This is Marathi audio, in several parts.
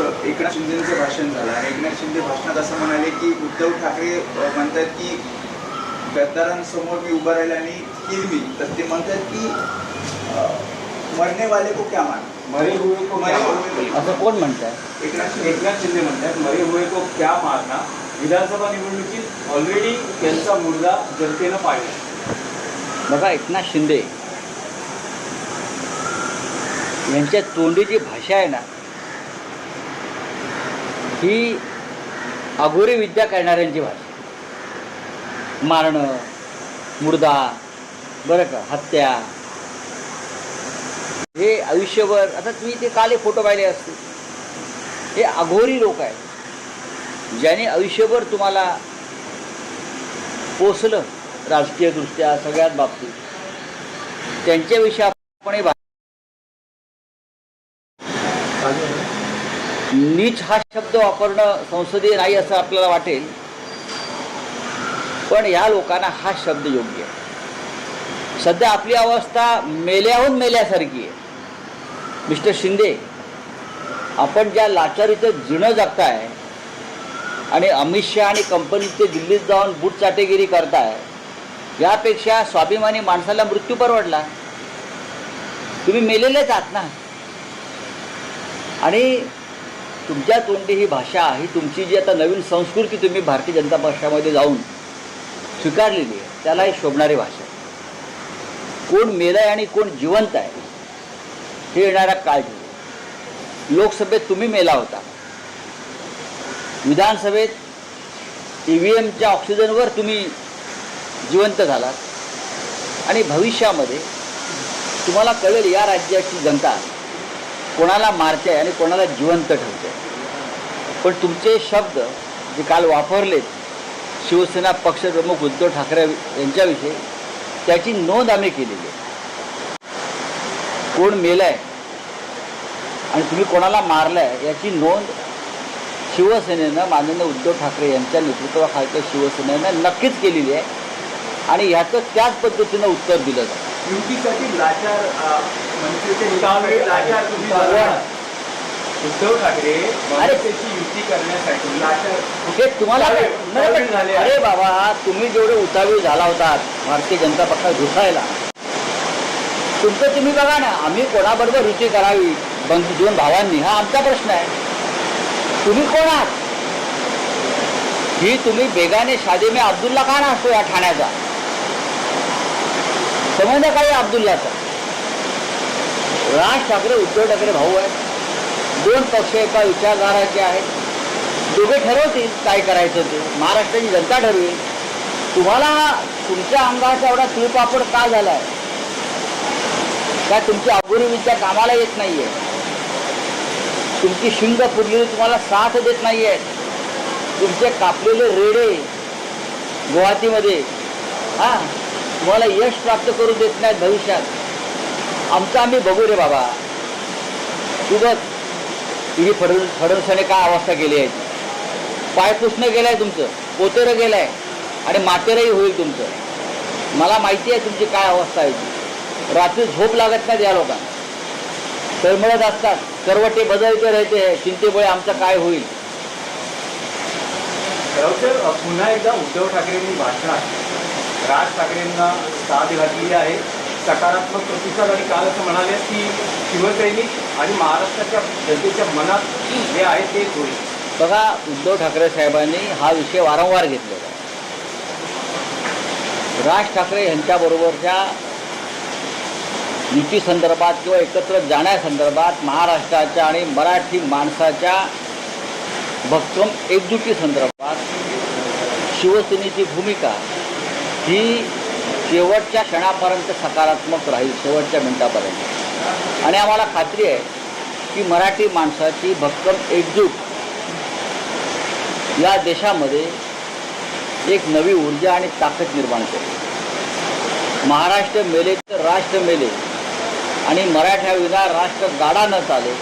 एकनाथ शिंदेचं भाषण झालं. आणि एकनाथ शिंदे भाषणात असं म्हणाले की उद्धव ठाकरे म्हणतात की गद्दारांसमोर मी उभं राहिले आणि किल मी. तर ते म्हणतात की अ, मरने वाले को क्या मान? मरे हुए को मरे? हुए असं कोण म्हणताय? एकनाथ एकनाथ शिंदे म्हणतात मरे हुए को क्या मारना? विधानसभा निवडणुकीत ऑलरेडी त्यांचा मुर्दा जनतेनं पाळला. बघा एकनाथ शिंदे यांच्या तोंडी जी भाषा आहे ना ही अघोरी विद्या करणाऱ्यांची भाषा. मारणं मुर्दा बरं का हत्या. हे आयुष्यभर आता तुम्ही ते काले फोटो पाहिले असतील हे अघोरी लोक आहेत. ज्याने आयुष्यभर तुम्हाला पोचलं राजकीयदृष्ट्या सगळ्याच बाबतीत. त्यांच्याविषयी आपण हे नीच हा शब्द वापरणं संसदीय नाही असं आपल्याला वाटेल. पण या लोकांना हा शब्द योग्य आहे. सध्या आपली अवस्था मेल्याहून मेल्यासारखी आहे. मिस्टर शिंदे आपण ज्या लाचारीचं जिणं जगताय आणि अमित शहा आणि कंपनीचे दिल्लीत जाऊन बूट चाटेगिरी करताय यापेक्षा स्वाभिमानी माणसाला मृत्यू परवडला. तुम्ही मेलेलेच आहात ना? आणि तुमच्या तोंडी ही भाषा ही तुमची जी आता नवीन संस्कृती तुम्ही भारतीय जनता पक्षामध्ये जाऊन स्वीकारलेली आहे त्याला ही शोभणारी भाषा कोण मेलं आहे आणि कोण जिवंत आहे हे येणारा काळ लोकसभेत तुम्ही मेला होता. विधानसभेत ई व्ही एमच्या ऑक्सिजनवर तुम्ही जिवंत झालात. आणि भविष्यामध्ये तुम्हाला कळेल या राज्याची जनता कोणाला मारते आहे आणि कोणाला जिवंत ठेवते. पण तुमचे शब्द जे काल वापरलेत शिवसेना पक्षप्रमुख उद्धव ठाकरे यांच्याविषयी त्याची नोंद आम्ही केलेली आहे. कोण मेलाय आणि तुम्ही कोणाला मारलाय याची नोंद शिवसेनेनं माननीय उद्धव ठाकरे यांच्या नेतृत्वाखालच्या शिवसेनेनं नक्कीच केलेली आहे आणि ह्याचं त्याच पद्धतीनं उत्तर दिलं जातं. युतीसाठी लाचार उद्धव ठाकरे युती करण्यासाठी हे तुम्हाला अरे. बाबा तुम्ही जेवढे उतावी झाला होता भारतीय जनता पक्षात घुसायला तुमचं तुम्ही बघा ना आम्ही कोणाबरोबर युती करावी बंधू दोन भावांनी हा आमचा प्रश्न आहे. तुम्ही कोण आहात? ही तुम्ही बेगाने शादी में अब्दुल्ला का असतो या ठाण्याचा? समजलं काय अब्दुल्लाचा राज ठाकरे उद्धव ठाकरे भाऊ आहेत. दोन पक्ष एका विचारधाराचे आहेत. दोघे ठरवतील काय करायचं ते. महाराष्ट्राची जनता ठरवेल. तुम्हाला तुमच्या अंगाचा एवढा तिळपापड का झालाय? काय तुमची अगोरीविद्या कामाला येत नाहीये? तुमची शिंग फुडलेली तुम्हाला साथ देत नाहीये? तुमचे कापलेले रेडे गुवाहाटीमध्ये हा तुम्हाला यश प्राप्त करू देत नाहीत भविष्यात. आमचं आम्ही बघू रे बाबा. सुबत बघ तुझी फडणवीस फडणवीसाने काय अवस्था केली आहे? पाय पुसणं गेलं आहे तुमचं पोतेरं गेलं आहे आणि मातेरही होईल तुमचं. मला माहिती आहे तुमची काय अवस्था आहे ती. रात्री झोप लागत नाही या लोकांना. तळमळत असतात करवटे बदलते राहते चिंतेमुळे आमचं काय होईल? पुन्हा एकदा उद्धव ठाकरेंनी भाषणात राज ठाकरेंना साथ घातलेली आहे. सकारात्मक प्रतिसाद आणि काल असं म्हणाले की शिवसैनिक आणि महाराष्ट्राच्या जनतेच्या मनात जे आहे ते होईल बघा उद्धव ठाकरे साहेबांनी हा विषय वारंवार घेतलेला आहे. राज ठाकरे यांच्याबरोबरच्या युती संदर्भात किंवा एकत्र जाण्यासंदर्भात महाराष्ट्राच्या आणि मराठी माणसाच्या भक्कम एकजुटी संदर्भात शिवसेनेची भूमिका ही शेवटच्या क्षणापर्यंत सकारात्मक राहील शेवटच्या मिनिटापर्यंत. आणि आम्हाला खात्री आहे की मराठी माणसाची भक्कम एकजूट या देशामध्ये एक नवी ऊर्जा आणि ताकद निर्माण केली महाराष्ट्र मेले तर राष्ट्र मेले आणि मराठ्याविना राष्ट्र गाडा न चाले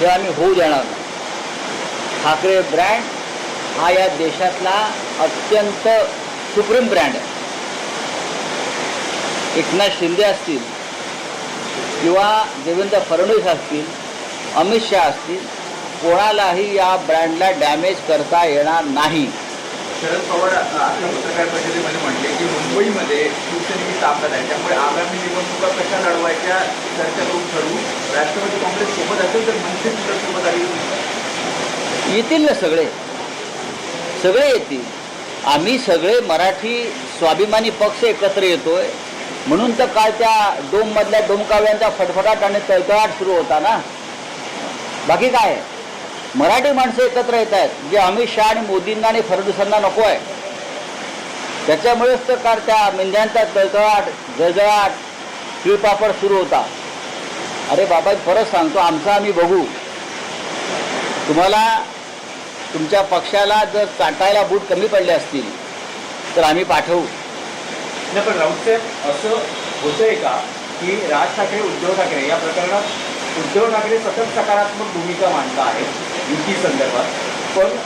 हे आम्ही होऊ देणार नाही. ठाकरे ब्रँड हा या देशातला अत्यंत सुप्रीम ब्रँड आहे. एकनाथ शिंदे असतील किंवा देवेंद्र फडणवीस असतील अमित शहा असतील कोणालाही या ब्रँडला डॅमेज करता येणार नाही. शरद पवार आता पत्रकार परिषदेमध्ये म्हटले की मुंबईमध्ये शिवसेनेची ताकद आहे. त्यामुळे आगामी निवडणुका कशा लढवायच्या चर्चा करून ठरवू? राष्ट्रवादी काँग्रेस सोबत असेल तर मनसे सोबत आली येतील ना सगळे. सगळे येतील. आम्ही सगळे मराठी स्वाभिमानी पक्ष एकत्र येतोय. म्हणून तर काय त्या डोममधल्या डोमकाव्यांचा फटफटाट आणि तळतळाट सुरू होता ना? बाकी काय आहे? मराठी माणसं एकत्र येत आहेत. जे अमित शहा आणि मोदींना आणि फडणवीसांना नको आहे. त्याच्यामुळेच तर काय त्या मेंढ्यांचा तळतळाट जळजळाट तिळपापड सुरू होता. अरे बाबा परत सांगतो. आमचं आम्ही बघू. तुम्हाला तुमच्या पक्षाला जर चाटायला बूट कमी पडले असतील तर आम्ही पाठवू. नाही पण राऊत साहेब असं होतंय का की राज ठाकरे उद्धव ठाकरे या प्रकरणात उद्धव ठाकरे सतत सकारात्मक भूमिका मांडता आहेत युती संदर्भात. पण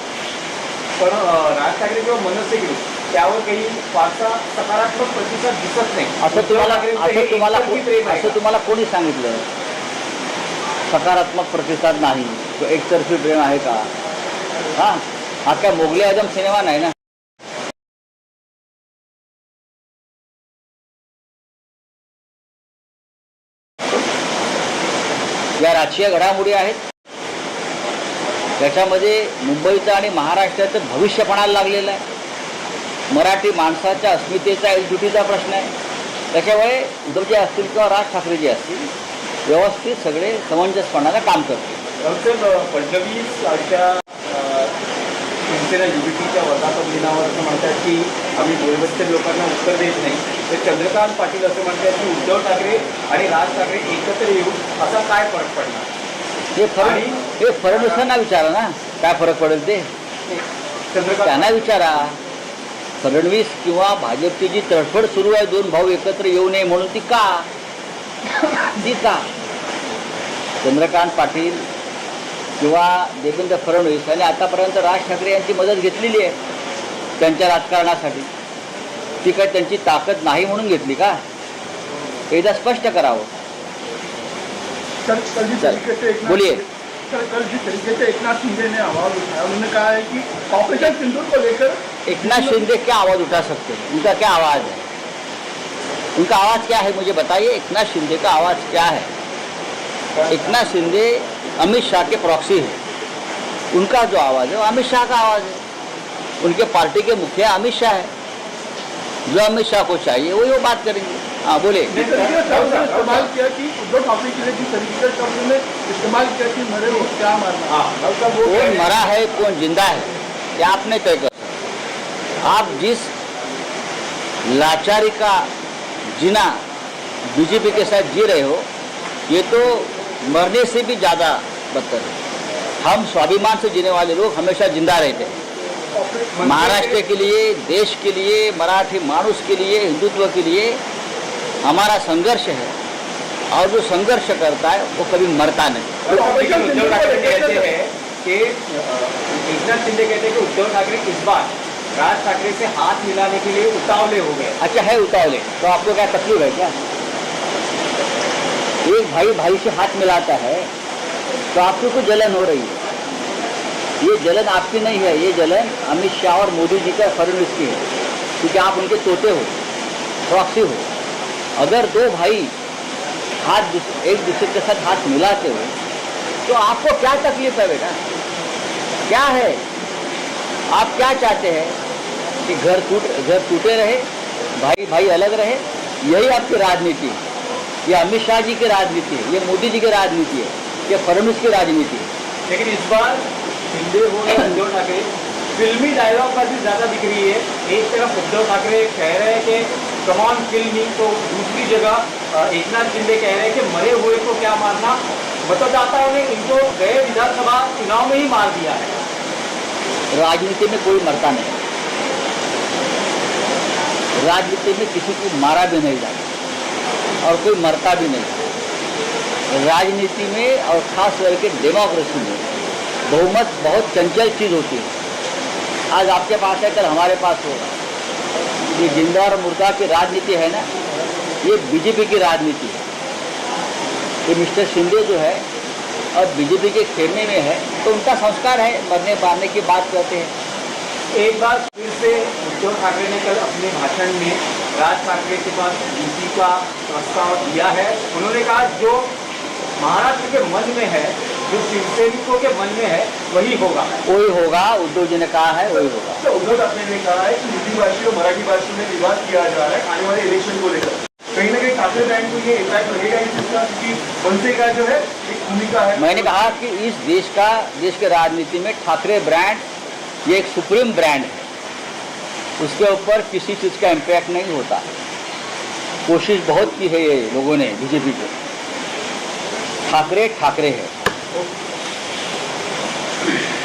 पण राज ठाकरे किंवा मनसे ग्रुप त्यावर काही फारसा सकारात्मक प्रतिसाद दिसत नाही. असं तुम्हाला असं तुम्हाला आहे असं का? तुम्हाला कोणी सांगितलं? सकारात्मक प्रतिसाद नाही. एकतर्फी प्रेम आहे का? हा? हा काय मोगले आजम सिनेमा नाही ना? या राजकीय घडामोडी आहेत. त्याच्यामध्ये मुंबईचं आणि महाराष्ट्राचं भविष्य पणाला लागलेलं आहे. मराठी माणसाच्या अस्मितेचा एकजुटीचा प्रश्न आहे. त्याच्यामुळे उद्धवजी असतील किंवा राज ठाकरे जे असतील व्यवस्थित सगळे समंजसपणानं काम करतील. फडणवीस अशा शिवसेना युबीटीच्या वर्धापन दिनावर असं म्हणतात की आम्ही गोरगरीब लोकांना उत्तर देत नाही. तर चंद्रकांत पाटील असं म्हणतात की उद्धव ठाकरे आणि राज ठाकरे एकत्र येऊन असा काय फरक पडणार? हे फरक हे फडणवीसांना विचारा ना. काय फरक पडेल ते? त्यांना विचारा. फडणवीस किंवा भाजपची जी तडफड सुरू आहे दोन भाऊ एकत्र येऊ नये म्हणून ती का? ती का? चंद्रकांत पाटील किंवा देवेंद्र फडणवीस यांनी आतापर्यंत राज ठाकरे यांची मदत घेतलेली आहे. त्यांच्या राजकारणासाठी. ती काय त्यांची ताकद नाही म्हणून घेतली का? एकदा स्पष्ट करावं. कल कल जिस तरीके से बोलिए। कल कल जिस तरीके से एक नाथ शिंदे ने आवाज़ उठाया उन्होंने कहा है कि ऑपरेशन सिंदूर को लेकर एकनाथ शिंदे क्या आवाज़ उठा सकते हैं? उनका क्या आवाज़ है? उनका आवाज़ क्या है मुझे बताइए? एकनाथ शिंदे का आवाज़ क्या है? एकनाथ शिंदे अमित शाह के प्रॉक्सी है। उनका जो आवाज़ है वो अमित शाह का आवाज़ है। उनके पार्टी के मुखिया अमित शाह है। जो अमित शाह को चाहिए वही वो बात करेंगे। हाँ बोले से शब्द इस्तेमाल किया कि उद्धव ठाकरे के लिए जिस तरीके से ने इस्तेमाल किया कि मरे वो क्या मारना। हाँ। कौन मरा है कौन ज़िंदा है ये आपने तय कर। आप जिस लाचारी का जीना बीजेपी के साथ जी रहे हो ये तो मरने से भी ज़्यादा बदतर है। हम स्वाभिमान से जीने वाले लोग हमेशा ज़िंदा रहते हैं। महाराष्ट्र के लिए देश के लिए मराठी मानुष के लिए हिंदुत्व के लिए हमारा संघर्ष है। और जो संघर्ष करता है वो कभी मरता नहीं। उद्धव ठाकरे कहते हैं कि एकनाथ शिंदे कहते हैं कि उद्धव ठाकरे इस बार राज ठाकरे से हाथ मिलाने के लिए उतावले हो गए। अच्छा है उतावले। तो आपको क्या तकलीफ़ है क्या? एक भाई भाई से हाथ मिलाता है तो आपको कुछ जलन हो रही है। ये जलन आपकी नहीं है, ये जलन अमित शाह और मोदी जी का फडणवीस की है, क्योंकि आप उनके तोते हो प्रॉक्सी हो। अगर दो भाई हाथ एक दूसरे के साथ हाथ मिलाते हो तो आपको क्या तकलीफ़ है बेटा? क्या है? आप क्या चाहते हैं कि घर टूट, घर टूटे रहे, भाई भाई अलग रहे? यही आपकी राजनीति है। ये अमित शाह जी की राजनीति है, ये मोदी जी की राजनीति है, ये फडणवीस की राजनीति है। लेकिन इस बार शिंदे हो या उद्धव ठाकरे। फिल्मी डायलॉग का भी ज़्यादा दिख रही है। एक तरफ़ उद्धव ठाकरे कह रहे हैं कि कमान फिल्मी तो दूसरी जगह एक नाथ शिंदे कह रहे हैं कि मरे हुए को क्या मारना? मतदाताओं ने इनको गए विधानसभा चुनाव में ही मार दिया है। राजनीति में कोई मरता नहीं। राजनीति में किसी को मारा भी नहीं जाता और कोई मरता भी नहीं। राजनीति में और खास करके डेमोक्रेसी में बहुमत, बहुत चंचल चीज़ होती है। आज आपके पास है, कल हमारे पास होगा। ये ज़िंदा और मुर्दा की राजनीति है ना, ये बीजेपी की राजनीति है। ये मिस्टर शिंदे जो है, और बीजेपी के खेमे में है तो उनका संस्कार है, मरने मारने की बात करते हैं। एक बार फिर से उद्धव ठाकरे ने कल अपने भाषण में राज ठाकरे के पास युति का प्रस्ताव दिया है। उन्होंने कहा, जो महाराष्ट्र के मन में है जो शिवसैनिकों के मन में है वही होगा। वही होगा उद्धव जी ने कहा है वही होगा। तो उद्धव ठाकरे ने कहा है कि हिंदी भाषी और मराठी भाषी में विवाद किया जा रहा है आने वाले इलेक्शन को लेकर। कहीं ना कहीं ठाकरे ब्रांड को ये इम्पैक्ट लगेगा इस क्योंकि मनसे का जो है एक भूमिका है। मैंने कहा कि इस देश का देश के राजनीति में ठाकरे ब्रांड ये एक सुप्रीम ब्रांड है। उसके ऊपर किसी चीज़ का इम्पैक्ट नहीं होता। कोशिश बहुत की है ये लोगों ने बीजेपी को। ठाकरे ठाकरे है।